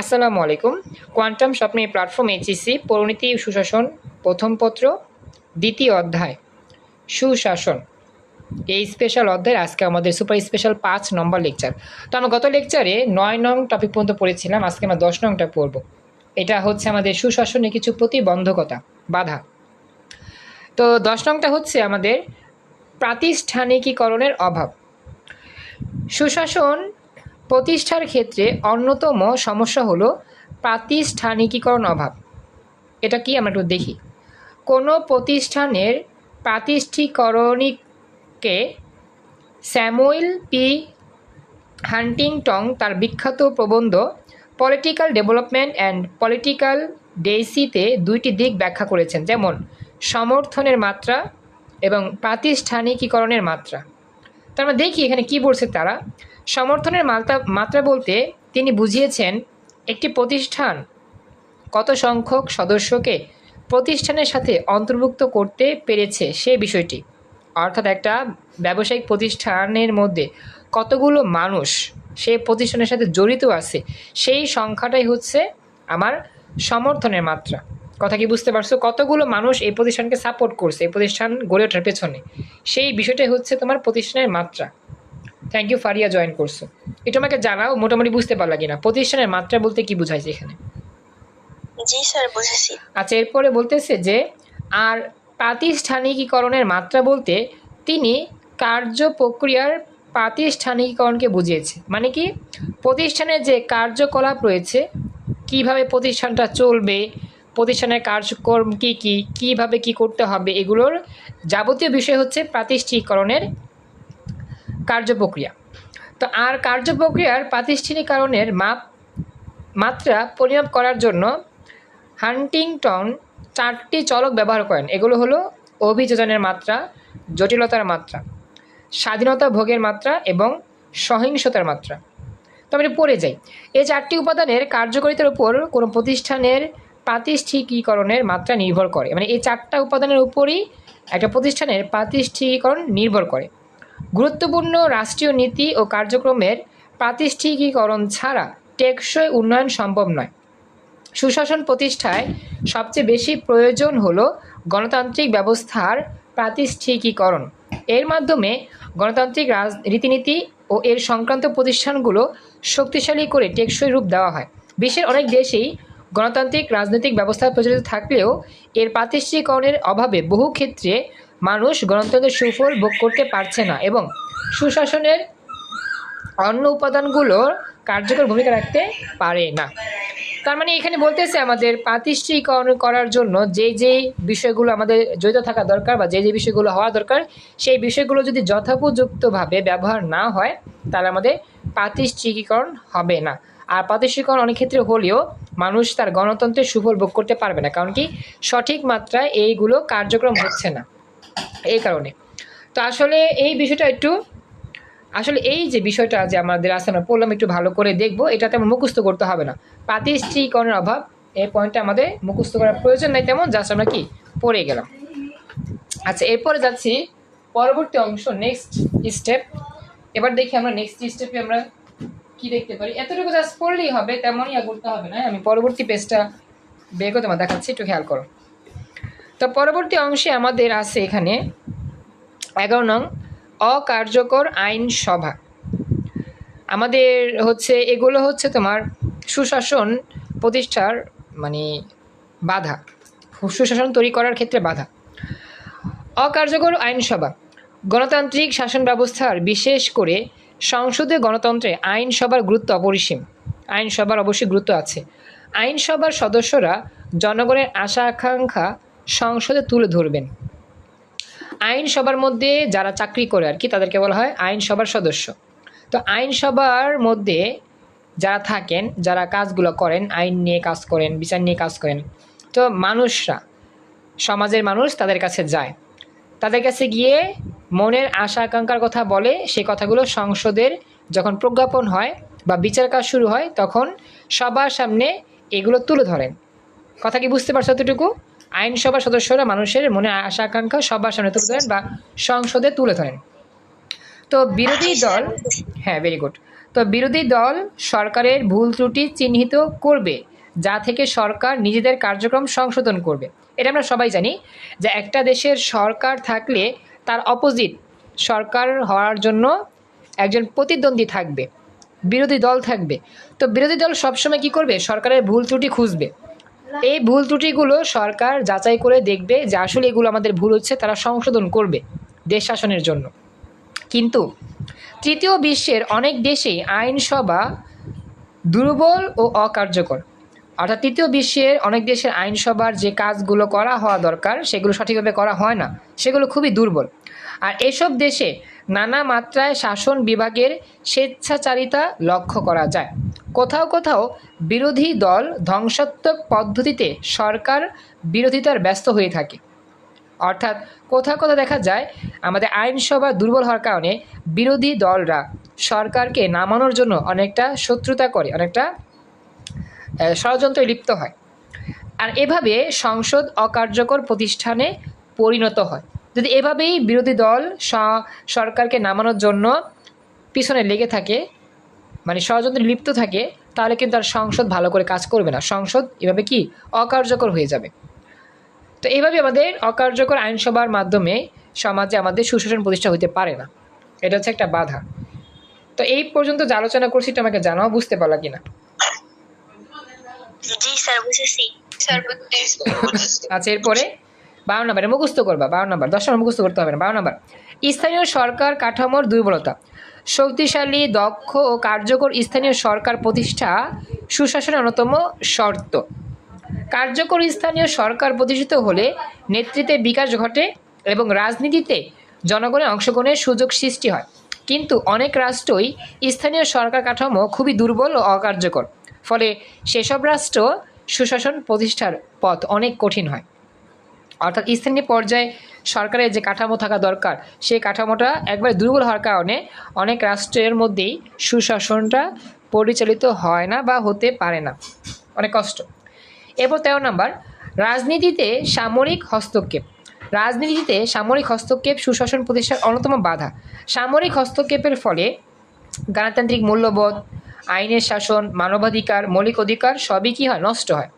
আসসালামু আলাইকুম। কোয়ান্টাম স্বপ্নে প্ল্যাটফর্ম এইচএসি পরিণতি, সুশাসন, প্রথম পত্র, দ্বিতীয় অধ্যায়, সুশাসন। এই স্পেশাল অধ্যায় আজকে আমাদের সুপার স্পেশাল পাঁচ নম্বর লেকচার তো আমরা গত লেকচারে নয় নং টপিক পর্যন্ত পড়েছিলাম, আজকে আমরা দশ নংটা পড়ব। এটা হচ্ছে আমাদের সুশাসনে কিছু প্রতিবন্ধকতা, বাধা। তো দশ নংটা হচ্ছে আমাদের প্রাতিষ্ঠানিকীকরণের অভাব। সুশাসন প্রতিষ্ঠার ক্ষেত্রে অন্যতম সমস্যা হলো প্রাতিষ্ঠানিকীকরণ অভাব। এটা কি? আমরা একটু দেখি। কোনো প্রতিষ্ঠানের প্রাতিষ্ঠিকরণিককে স্যামুয়েল পি. হান্টিংটং তার বিখ্যাত প্রবন্ধ পলিটিক্যাল ডেভেলপমেন্ট অ্যান্ড পলিটিক্যাল ডেইসিতে দুইটি দিক ব্যাখ্যা করেছেন। যেমন, সমর্থনের মাত্রা এবং প্রাতিষ্ঠানিকীকরণের মাত্রা। তো আমরা দেখি এখানে কি বলছে তারা। সমর্থনের মাত্রা মাত্রা বলতে তিনি বুঝিয়েছেন, একটি প্রতিষ্ঠান কত সংখ্যক সদস্যকে প্রতিষ্ঠানের সাথে অন্তর্ভুক্ত করতে পেরেছে সে বিষয়টি। অর্থাৎ একটা ব্যবসায়িক প্রতিষ্ঠানের মধ্যে কতগুলো মানুষ সে প্রতিষ্ঠানের সাথে জড়িত আছে, সেই সংখ্যাটাই হচ্ছে আমার সমর্থনের মাত্রা। কথা কি বুঝতে পারছ? কতগুলো মানুষ এই প্রতিষ্ঠানকে সাপোর্ট করছে, এই প্রতিষ্ঠান গড়ে ওঠার পেছনে? সেই বিষয়টাই হচ্ছে তোমার প্রতিষ্ঠানের মাত্রা। থ্যাংক ইউ ফারিয়া জয়েন করছ। এটা আমাকে জানাও মোটামুটি বুঝতে পারলা কিনা। প্রতিষ্ঠানের মাত্রা বলতে কি বুঝাইছে এখানে? জি স্যার বুঝেছি। আচ্ছা এরপরে বলতেছে যে আর প্রাতিষ্ঠানিকীকরণের মাত্রা বলতে তিনি কার্য প্রক্রিয়ার প্রাতিষ্ঠানিকীকরণকে বুঝিয়েছে। মানে কি? প্রতিষ্ঠানের যে কার্যকলাপ রয়েছে কীভাবে প্রতিষ্ঠানটা চলবে প্রতিষ্ঠানের কার্যক্রম কী কী কীভাবে কি করতে হবে এগুলোর যাবতীয় বিষয় হচ্ছে প্রাতিষ্ঠিকরণের কার্যপ্রক্রিয়া তো আর কার্যপ্রক্রিয়ার প্রাতিষ্ঠানিকরণের মাপ মাত্রা পরিমাপ করার জন্য হান্টিংটন চারটি চলক ব্যবহার করেন। এগুলো হলো অভিযোজনের মাত্রা, জটিলতার মাত্রা, স্বাধীনতা ভোগের মাত্রা এবং সহিংসতার মাত্রা। তো আমি পড়ে যাই। এই চারটি উপাদানের কার্যকারিতার উপর কোনো প্রতিষ্ঠানের প্রাতিষ্ঠিকীকরণের মাত্রা নির্ভর করে। মানে এই চারটা উপাদানের উপরই একটা প্রতিষ্ঠানের প্রাতিষ্ঠিকীকরণ নির্ভর করে। গুরুত্বপূর্ণ রাষ্ট্রীয় নীতি ও কার্যক্রমের প্রাতিষ্ঠিকীকরণ ছাড়া টেকসই উন্নয়ন সম্ভব নয়। সুশাসন প্রতিষ্ঠায় সবচেয়ে বেশি প্রয়োজন হলো গণতান্ত্রিক ব্যবস্থার প্রাতিষ্ঠিকীকরণ। এর মাধ্যমে গণতান্ত্রিক রীতিনীতি ও এর সংক্রান্ত প্রতিষ্ঠানগুলো শক্তিশালী করে টেকসই রূপ দেওয়া হয়। বিশ্বের অনেক দেশেই গণতান্ত্রিক রাজনৈতিক ব্যবস্থা প্রচলিত থাকলেও এর প্রাতিষ্ঠিকরণের অভাবে বহু ক্ষেত্রে মানুষ গণতন্ত্রের সুফল ভোগ করতে পারছে না এবং সুশাসনের অন্য উপাদানগুলোর কার্যকর ভূমিকা রাখতে পারে না। তার মানে এখানে বলতেছে আমাদের প্রাতিষ্ঠিকরণ করার জন্য যে যে বিষয়গুলো আমাদের জড়িত থাকা দরকার বা যে যে বিষয়গুলো হওয়া দরকার, সেই বিষয়গুলো যদি যথোপযুক্তভাবে ব্যবহার না হয়, তাহলে আমাদের প্রাতিষ্ঠিকীকরণ হবে না। আর প্রাতিষ্ঠিকরণ অনেক ক্ষেত্রে হলেও মানুষ তার গণতন্ত্রের সুফল ভোগ করতে পারবে না, কারণ কি সঠিক মাত্রায় এইগুলো কার্যক্রম হচ্ছে না। এই কারণে। তো আসলে এই বিষয়টা একটু, আসলে এই যে বিষয়টা যে আমাদের আমরা পড়লাম একটু ভালো করে দেখব, এটাতে আমার মুখস্থ করতে হবে না। প্রাতিষ্ঠিকরণের অভাব এই পয়েন্টটা আমাদের মুখস্থ করার প্রয়োজন নাই তেমন, জাস্ট আমরা কি, পড়ে গেলাম। আচ্ছা এরপরে যাচ্ছি পরবর্তী অংশ নেক্সট স্টেপ এবার দেখি আমরা নেক্সট স্টেপে আমরা কি দেখতে পারি। এতটুকু জাস্ট পড়লেই হবে, তেমনই করতে হবে না। আমি পরবর্তী পেজটা বের করে তোমার দেখাচ্ছি, একটু খেয়াল করো। তো পরবর্তী অংশে আমাদের আছে এখানে এগারো নং অকার্যকর আইন সভা। আমাদের হচ্ছে, এগুলো হচ্ছে তোমার সুশাসন প্রতিষ্ঠার মানে বাধা। সুশাসন তৈরি করার ক্ষেত্রে বাধা। অকার্যকর আইনসভা গণতান্ত্রিক শাসন ব্যবস্থার বিশেষ করে সংসদে গণতন্ত্রে আইনসভার গুরুত্ব অপরিসীম। আইনসভার অবশ্যই গুরুত্ব আছে। আইনসভার সদস্যরা জনগণের আশা আকাঙ্ক্ষা সংসদে তুলে ধরবেন। আইনসভার মধ্যে যারা চাকরি করে আর কি, তাদেরকে বলা হয় আইনসভার সদস্য। তো আইনসভার মধ্যে যারা থাকেন, যারা কাজগুলো করেন, আইন নিয়ে কাজ করেন, বিচার নিয়ে কাজ করেন, তো মানুষরা, সমাজের মানুষ তাদের কাছে যায়। তাদের কাছে গিয়ে মনের আশা, আকাঙ্ক্ষার কথা বলে সেই কথাগুলো সংসদের যখন প্রজ্ঞাপন হয় বা বিচার কাজ শুরু হয়, তখন সবার সামনে এগুলো তুলে ধরেন। কথা কি বুঝতে পারছ এতটুকু? আইনসভার সদস্যরা মানুষের মনে আশা আকাঙ্ক্ষা সবার সামনে তুলে ধরেন বা সংসদে তুলে ধরেন। তো বিরোধী দল হ্যাঁ ভেরি গুড তো বিরোধী দল সরকারের ভুল ত্রুটি চিহ্নিত করবে, যা থেকে সরকার নিজেদের কার্যক্রম সংশোধন করবে। এটা আমরা সবাই জানি যে একটা দেশের সরকার থাকলে তার অপোজিট সরকার হওয়ার জন্য একজন প্রতিদ্বন্দ্বী থাকবে, বিরোধী দল থাকবে। তো বিরোধী দল সবসময় কি করবে? সরকারের ভুল ত্রুটি খুঁজবে। এই ভুল ত্রুটিগুলো সরকার যাচাই করে দেখবে যে আসলে এগুলো আমাদের ভুল হচ্ছে, তারা সংশোধন করবে দেশ শাসনের জন্য। কিন্তু তৃতীয় বিশ্বের অনেক দেশেই আইনসভা দুর্বল ও অকার্যকর। অর্থাৎ তৃতীয় বিশ্বের অনেক দেশের আইনসভার যে কাজগুলো করা হওয়া দরকার, সেগুলো সঠিকভাবে করা হয় না, সেগুলো খুবই দুর্বল। আর এসব দেশে নানা মাত্রায় শাসন বিভাগের স্বেচ্ছাচারিতা লক্ষ্য করা যায়। কোথাও কোথাও বিরোধী দল ধ্বংসাত্মক পদ্ধতিতে সরকার বিরোধিতার ব্যস্ত হয়ে থাকে। অর্থাৎ কোথাও কোথাও দেখা যায়, আমাদের আইনসভা দুর্বল হওয়ার কারণে বিরোধী দলরা সরকারকে নামানোর জন্য অনেকটা শত্রুতা করে, অনেকটা ষড়যন্ত্রে লিপ্ত হয়। আর এভাবে সংসদ অকার্যকর প্রতিষ্ঠানে পরিণত হয়। যদি এভাবেই বিরোধী দল সরকারকে নামানোর জন্য পিছনে লেগে থাকে মানে ষড়যন্ত্রে লিপ্ত থাকে তাহলে কিন্তু আর সংসদ ভালো করে কাজ করবে না। সংসদ এভাবে কি? অকার্যকর হয়ে যাবে। তো এইভাবে আমাদের অকার্যকর আইনসভার মাধ্যমে সমাজে আমাদের সুশাসন প্রতিষ্ঠা হতে পারে না। এটা হচ্ছে একটা বাধা। তো এই পর্যন্ত যে আলোচনা করছি এটা আমাকে জানাও বুঝতে পারলা কিনা আচ্ছা এরপরে বারো নম্বরে মুখস্থ করবা বারো নম্বর দশ নম্বর মুখস্থ করতে হবে না বারো নম্বর। স্থানীয় সরকার কাঠামোর দুর্বলতা। শক্তিশালী, দক্ষ ও কার্যকর স্থানীয় সরকার প্রতিষ্ঠা সুশাসনের অন্যতম শর্ত। কার্যকর স্থানীয় সরকার প্রতিষ্ঠিত হলে নেতৃত্বে বিকাশ ঘটে এবং রাজনীতিতে জনগণের অংশগ্রহণের সুযোগ সৃষ্টি হয়। কিন্তু অনেক রাষ্ট্রই স্থানীয় সরকার কাঠামো খুবই দুর্বল ও অকার্যকর। ফলে সেসব রাষ্ট্র সুশাসন প্রতিষ্ঠার পথ অনেক কঠিন হয়। অর্থাৎ স্থানীয় পর্যায়ে সরকারের যে কাঠামো থাকা দরকার, সেই কাঠামোটা একবারে দুর্বল হওয়ার কারণে অনেক রাষ্ট্রের মধ্যেই সুশাসনটা পরিচালিত হয় না বা হতে পারে না। অনেক কষ্ট। এরপর তেরো নম্বর, রাজনীতিতে সামরিক হস্তক্ষেপ। রাজনীতিতে সামরিক হস্তক্ষেপ সুশাসন প্রতিষ্ঠার অন্যতম বাধা। সামরিক হস্তক্ষেপের ফলে গণতান্ত্রিক মূল্যবোধ, আইনের শাসন, মানবাধিকার, মৌলিক অধিকার সবই কী হয়, নষ্ট হয়।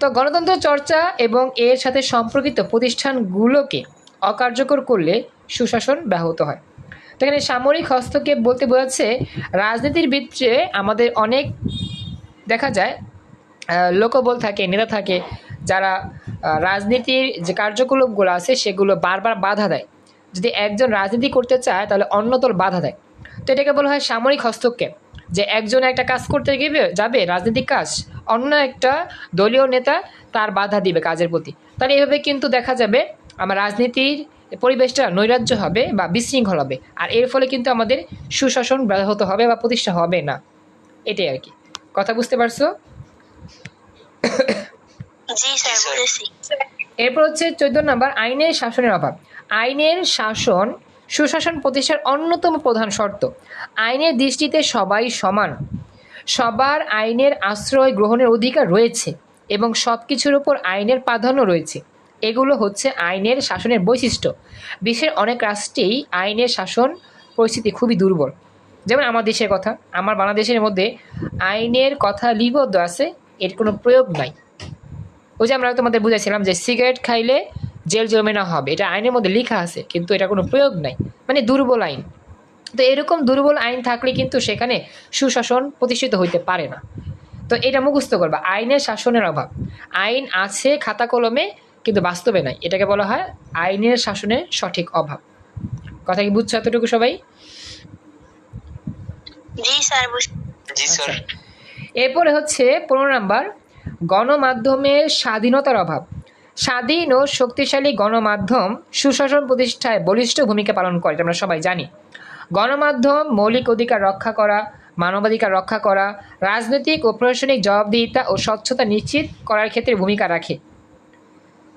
তো গণতন্ত্র চর্চা এবং এর সাথে সম্পর্কিত প্রতিষ্ঠানগুলোকে অকার্যকর করলে সুশাসন ব্যাহত হয়। তো এখানে সামরিক হস্তক্ষেপ বলতে বোঝাচ্ছে, রাজনীতির ভিতরে আমাদের অনেক দেখা যায় লোকবল থাকে, নেতা থাকে, যারা রাজনীতির যে কার্যকলাপগুলো আছে সেগুলো বারবার বাধা দেয়। যদি একজন রাজনীতি করতে চায় তাহলে অন্য দল বাধা দেয়। তো এটাকে বলা হয় সামরিক হস্তক্ষেপ। যে একজন একটা কাজ করতে গেবে যাবে, রাজনৈতিক কাজ অন্য একটা দলীয় নেতা তার বাধা দিবে কাজের প্রতি। তাহলে এভাবে কিন্তু দেখা যাবে আমার রাজনীতির পরিবেশটা নৈরাজ্য হবে বা বিশৃঙ্খল হবে। আর এর ফলে কিন্তু আমাদের সুশাসন ব্যাহত হবে বা প্রতিষ্ঠা হবে না। এটাই আর কি। কথা বুঝতে পারছ? এরপর হচ্ছে চোদ্দ নম্বর আইনের শাসনের অভাব। আইনের শাসন সুশাসন প্রতিষ্ঠার অন্যতম প্রধান শর্ত। আইনের দৃষ্টিতে সবাই সমান। সবার আইনের আশ্রয় গ্রহণের অধিকার রয়েছে এবং সব কিছুর উপর আইনের প্রাধান্য রয়েছে। এগুলো হচ্ছে আইনের শাসনের বৈশিষ্ট্য। বিশ্বের অনেক রাষ্ট্রেই আইনের শাসন পরিস্থিতি খুবই দুর্বল। যেমন আমার দেশের কথা, আমার বাংলাদেশের মধ্যে আইনের কথা লিপিবদ্ধ আছে, এর কোনো প্রয়োগ নাই। ওই যে আমরা তোমাদের বুঝাইছিলাম যে সিগারেট খাইলে জেল জমে না হবে, এটা আইনের মধ্যে লেখা আছে, কিন্তু এটা কোনো প্রয়োগ নাই। মানে দুর্বল আইন। তো এরকম দুর্বল আইন থাকলে কিন্তু সেখানে সুশাসন প্রতিষ্ঠিত হইতে পারে না। তো এটা মুখস্থ করবা। আইনের শাসনের অভাব। আইন আছে খাতা কলমে কিন্তু বাস্তবে নাই। এটাকে বলা হয় আইনের শাসনের সঠিক অভাব। কথা কি বুঝছ এতটুকু সবাই? জি স্যার বুঝ জি স্যার। আচ্ছা। এরপরে হচ্ছে পনেরো নাম্বার গণমাধ্যমের স্বাধীনতার অভাব। স্বাধীন ও শক্তিশালী গণমাধ্যম সুশাসন প্রতিষ্ঠায় বলিষ্ঠ ভূমিকা পালন করে আমরা সবাই জানি। গণমাধ্যম, মৌলিক অধিকার রক্ষা করা, মানবাধিকার রক্ষা করা, রাজনৈতিক ও প্রশাসনিক জবাবদিহিতা ও স্বচ্ছতা নিশ্চিত করার ক্ষেত্রে ভূমিকা রাখে।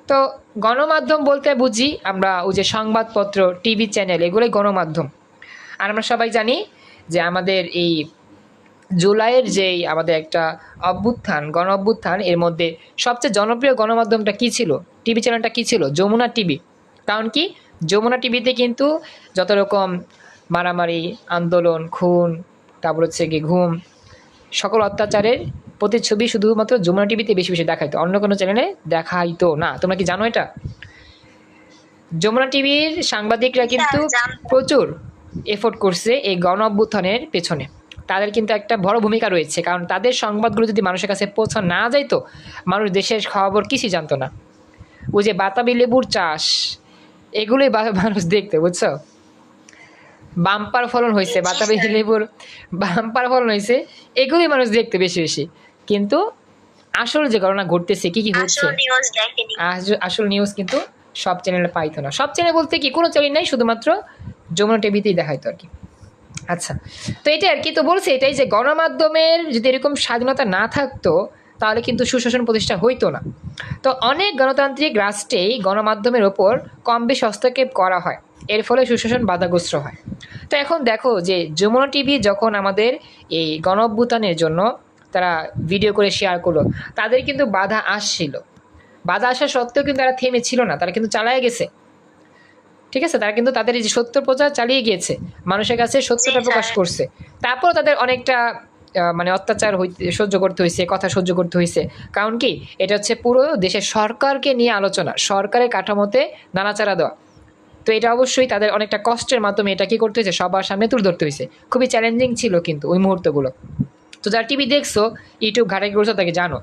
তো গণমাধ্যম বলতে বুঝি আমরা ওই যে সংবাদপত্র, টিভি চ্যানেল, এগুলোই গণমাধ্যম। আর আমরা সবাই জানি যে আমাদের এই জুলাইয়ের যেই আমাদের একটা অভ্যুত্থান, গণ অভ্যুত্থান, এর মধ্যে সবচেয়ে জনপ্রিয় গণমাধ্যমটা কী ছিল? টিভি চ্যানেলটা কী ছিল? যমুনা টিভি। কারণ কি? যমুনা টিভিতে কিন্তু যত রকম মারামারি আন্দোলন খুন তারপর হচ্ছে গিয়ে ঘুম সকল অত্যাচারের প্রতিচ্ছবি শুধুমাত্র যমুনা টিভিতে বেশি বেশি দেখাইতো অন্য কোনো চ্যানেলে দেখাইতো না। তোমরা কি জানো এটা? যমুনা টিভির সাংবাদিকরা কিন্তু প্রচুর এফোর্ট করছে এই গণ অভ্যুত্থানের পেছনে। তাদের কিন্তু একটা বড় ভূমিকা রয়েছে কারণ তাদের সংবাদগুলো যদি মানুষের কাছে পৌঁছা না যাইতো মানুষ দেশের খবর কিছুই জানতো না। ওই যে বাতাবি লেবুর চাষ এগুলোই মানুষ দেখতে বুঝছ? বাম্পার ফলন হয়েছে বাতাবি লেবুর বাম্পার ফলন হয়েছে এগুলোই মানুষ দেখতে বেশি বেশি। কিন্তু আসল যে ঘটনা ঘটতেছে কি কি হচ্ছে আসল নিউজ কিন্তু সব চ্যানেলে পাইতো না। সব চ্যানেল বলতে কি কোনো চ্যানেল নেই শুধুমাত্র যমুনা টিভিতেই দেখাইতো আর কি। আচ্ছা তো এটাই আর কি তো বলছে এটাই যে গণমাধ্যমের যদি এরকম স্বাধীনতা না থাকতো তাহলে কিন্তু সুশাসন প্রতিষ্ঠা হইতো না। তো অনেক গণতান্ত্রিক রাষ্ট্রেই গণমাধ্যমের ওপর কম বেশি হস্তক্ষেপ করা হয়। এর ফলে সুশাসন বাধাগ্রস্ত হয়। তো এখন দেখো যে যমুনা টিভি যখন আমাদের এই গণ জন্য তারা ভিডিও করে শেয়ার করল তাদের কিন্তু বাধা আসছিল। বাধা আসা সত্ত্বেও কিন্তু তারা থেমে ছিল না তারা কিন্তু চালায় গেছে। ঠিক আছে? তারা কিন্তু তাদের এই যে সত্য প্রচার চালিয়ে গিয়েছে মানুষের কাছে সত্যটা প্রকাশ করছে। তারপর তাদের অনেকটা মানে অত্যাচার হইতে সহ্য করতে হয়েছে কথা সহ্য করতে হয়েছে কারণ কি? এটা হচ্ছে পুরো দেশের সরকারকে নিয়ে আলোচনা সরকারের কাঠামোতে নানাচারা দেওয়া। তো এটা অবশ্যই তাদের অনেকটা কষ্টের মাধ্যমে এটা কি করতে হয়েছে? সবার সামনে তুলে ধরতে হয়েছে। খুবই চ্যালেঞ্জিং ছিল কিন্তু ওই মুহূর্তগুলো। তো যারা টিভি দেখছ ইউটিউব ঘাটাই করছ তাকে জানো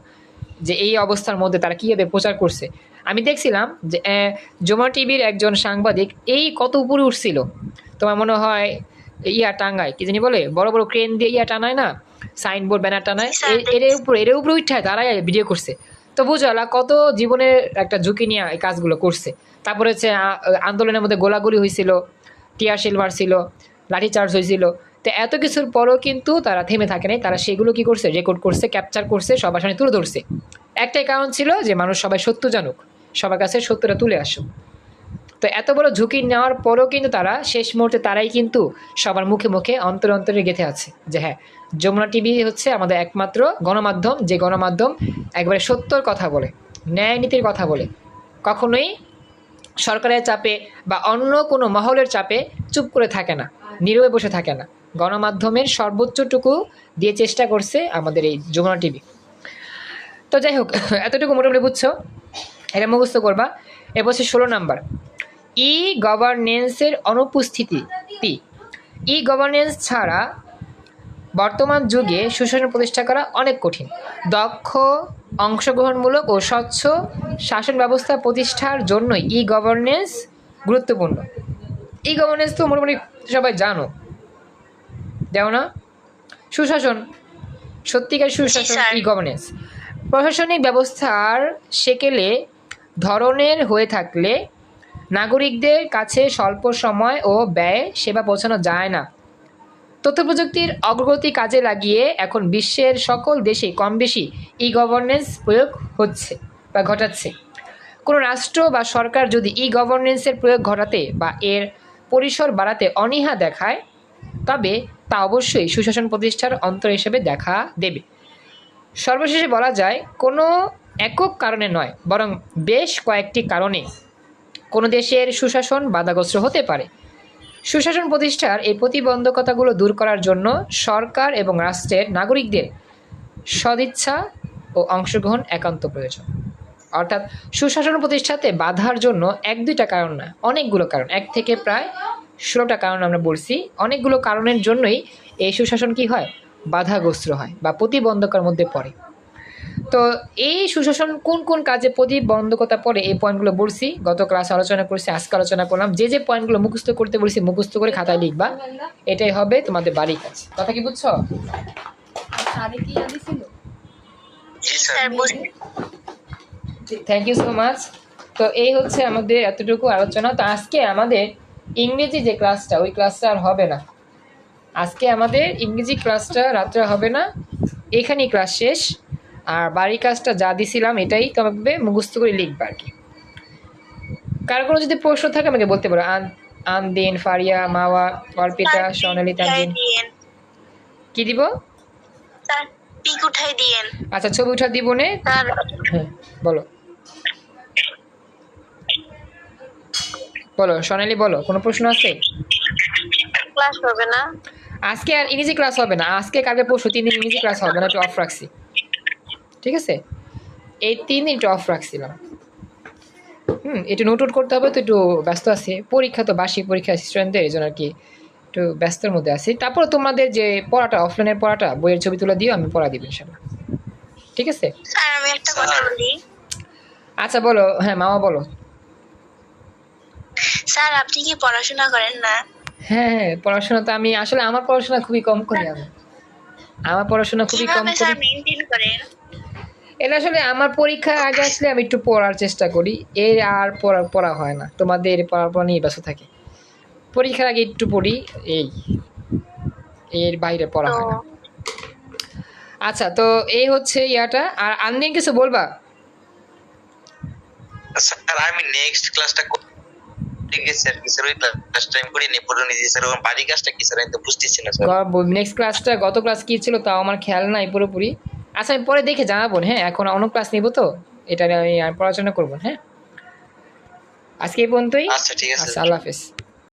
যে এই অবস্থার মধ্যে তারা কীভাবে প্রচার করছে। আমি দেখছিলাম যে জমা টিভির একজন সাংবাদিক এই কত উপরে উঠছিল। তোমার মনে হয় ইয়া টাঙ্গায় কি জানি বলে বড় বড় ক্রেন দিয়ে ইয়া টানায় না? সাইনবোর্ড ব্যানার টানায়। এর উপরে এর উপরে উঠায় তারাই ভিডিও করছে। তো বুঝালা কত জীবনের একটা ঝুঁকি নিয়ে এই কাজগুলো করছে। তারপরে হচ্ছে আন্দোলনের মধ্যে গোলাগুলি হয়েছিল টিয়ার শিল মারছিল, লাঠিচার্জ হয়েছিল তো এত কিছুর পরও কিন্তু তারা থেমে থাকে নাই। তারা সেগুলো কি করছে? রেকর্ড করছে ক্যাপচার করছে, সবার সামনে তুলে ধরছে। একটাই কারণ ছিল যে, মানুষ সবাই সত্য জানুক, সবার কাছে সত্যটা তুলে আসুক। তো এত বড় ঝুঁকি নেওয়ার পরও কিন্তু তারা, শেষ মুহূর্তে তারাই কিন্তু সবার মুখে মুখে, অন্তরে অন্তরে গেঁথে আছে যে হ্যাঁ যমুনা টিভি হচ্ছে আমাদের একমাত্র গণমাধ্যম, যে গণমাধ্যম একবারে সত্যর কথা বলে, ন্যায় নীতির কথা বলে। কখনোই সরকারের চাপে বা অন্য কোনো মহলের চাপে চুপ করে থাকে না, নীরবে বসে থাকে না। গণমাধ্যমের সর্বোচ্চটুকু দিয়ে চেষ্টা করছে আমাদের এই যমুনা টিভি। তো যাই হোক, এতটুকু মোটামুটি বুঝছ? এটা মুখস্থ করবা। হচ্ছে ষোলো নাম্বার। ই গভর্নেন্সের অনুপস্থিতি ই গভর্নেন্স ছাড়া বর্তমান যুগে সুশাসন প্রতিষ্ঠা করা অনেক কঠিন। দক্ষ অংশগ্রহণমূলক ও স্বচ্ছ শাসন ব্যবস্থা প্রতিষ্ঠার জন্যই ই গভর্নেন্স গুরুত্বপূর্ণ। ই গভর্নেন্স তো মোটামুটি সবাই জানো। দেও না? সুশাসন। সত্যিকার সুশাসন। ই গভর্নেন্স প্রশাসনিক ব্যবস্থার সেকেলে ধরনের হয়ে থাকলে নাগরিকদের কাছে স্বল্প সময় ও ব্যয়ে সেবা পৌঁছানো যায় না। তথ্য প্রযুক্তির অগ্রগতি কাজে লাগিয়ে এখন বিশ্বের সকল দেশে কম বেশি ই গভর্নেন্স প্রয়োগ হচ্ছে বা ঘটাচ্ছে। কোনো রাষ্ট্র বা সরকার যদি ই গভর্নেন্সের প্রয়োগ ঘটাতে বা এর পরিসর বাড়াতে অনীহা দেখায়, তবে তা অবশ্যই সুশাসন প্রতিষ্ঠার অন্তর হিসেবে দেখা দেবে। সর্বশেষে বলা যায়, কোনো একক কারণে নয়, বরং বেশ কয়েকটি কারণে। কোনো দেশের সুশাসন বাধাগ্রস্ত হতে পারে। সুশাসন প্রতিষ্ঠার এই প্রতিবন্ধকতাগুলো দূর করার জন্য সরকার এবং রাষ্ট্রের নাগরিকদের সদিচ্ছা ও অংশগ্রহণ একান্ত প্রয়োজন। অর্থাৎ সুশাসন প্রতিষ্ঠাতে বাধার জন্য এক দুইটা কারণ না, অনেকগুলো কারণ। এক থেকে প্রায় ষোলোটা কারণ আমরা বলছি। অনেকগুলো কারণের জন্যই এই সুশাসন কি হয়? বাধাগ্রস্ত হয় বা প্রতিবন্ধকার মধ্যে পড়ে। তো এই সুশাসন কোন কোন কাজে প্রতিবন্ধকতা পড়ে এই পয়েন্টগুলো বলছি। গত ক্লাস আলোচনা করছি আজকে আলোচনা করলাম। যে যে পয়েন্টগুলো মুখস্থ করতে বলছি মুখস্থ করে খাতায় লিখবা। এটাই হবে তোমাদের বাড়ির কাজ। কথা কি বুঝছ? সারে কি জানি ছিল? জি স্যার বুঝতে থ্যাংক ইউ সো মাচ তো এই হচ্ছে আমাদের এতটুকু আলোচনা। তো আজকে আমাদের ইংরেজি যে ক্লাসটা ওই ক্লাসটা আর হবে না। আজকে আমাদের ইংরেজি ক্লাসটা রাত্রে হবে না। এখানেই ক্লাস শেষ। আর বাড়ির কাজটা যা দিছিলাম এটাই তবে মুখস্থ করে লিখবা আর কি। কারও কোনো যদি প্রশ্ন থাকে আমাকে বলতে পারো। আন আনদিন ফারিয়া মাওয়া অর্পিতা সোনালি তানজিন দিয়েন। কি দিব? পিক উঠাই দিয়েন। আচ্ছা ছবি উঠা দিব নে। হ্যাঁ বলো। বলো সোনালি বলো কোনো প্রশ্ন আছে? ক্লাস হবে না। আজকে আর ইংরেজি ক্লাস হবে না। আজকে কালকে পরশু তিন দিন ইংরেজি ক্লাস হবে না একটু অফ রাখছি। ঠিক আছে? এই তিন একটু অফ রাখছিলাম। হুম একটু নোট আউট করতে হবে তো একটু ব্যস্ত আছি। পরীক্ষা তো বার্ষিক পরীক্ষা স্টুডেন্টদের এই জন্য আর কি একটু ব্যস্তর মধ্যে আছি। তারপর তোমাদের যে পড়াটা অফলাইনের পড়াটা বইয়ের ছবি তুলে দিও আমি পড়া দিব ইনশাল্লাহ। ঠিক আছে? স্যার আমি একটা কথা বলি। আচ্ছা বলো হ্যাঁ মামা বলো। স্যার আপনি কি পড়াশোনা করেন না? হ্যাঁ হ্যাঁ পড়াশোনা তো আমি আসলে আমার পড়াশোনা খুবই কম করি আমি। আমার পড়াশোনা খুবই কম করি। মেনটেন করেন? এটা আসলে আমার পরীক্ষার আগে আসলে আমি একটু পড়ার চেষ্টা করি। এর আর পড়া পড়া হয় না। তোমাদের পড়া পড়া নিয়ে ব্যস্ত থাকি। পরীক্ষার আগে একটু পড়ি এই এর বাইরে পড়া হয় না। আচ্ছা তো এই হচ্ছে ইয়াটা। আর আনদিন কিছু বলবা? স্যার আমি নেক্সট ক্লাসটা পুরো নেক্সট ক্লাসটা গত ক্লাস কি ছিল তাও আমার খেয়াল নাই পুরোপুরি। আচ্ছা আমি পরে দেখে জানাব হ্যাঁ? এখন অন্য ক্লাস নিব তো এটা আমি আর পড়াশোনা করব হ্যাঁ? আজকে এই পর্যন্তই। আচ্ছা ঠিক আছে। আচ্ছা আল্লাহ হাফেজ।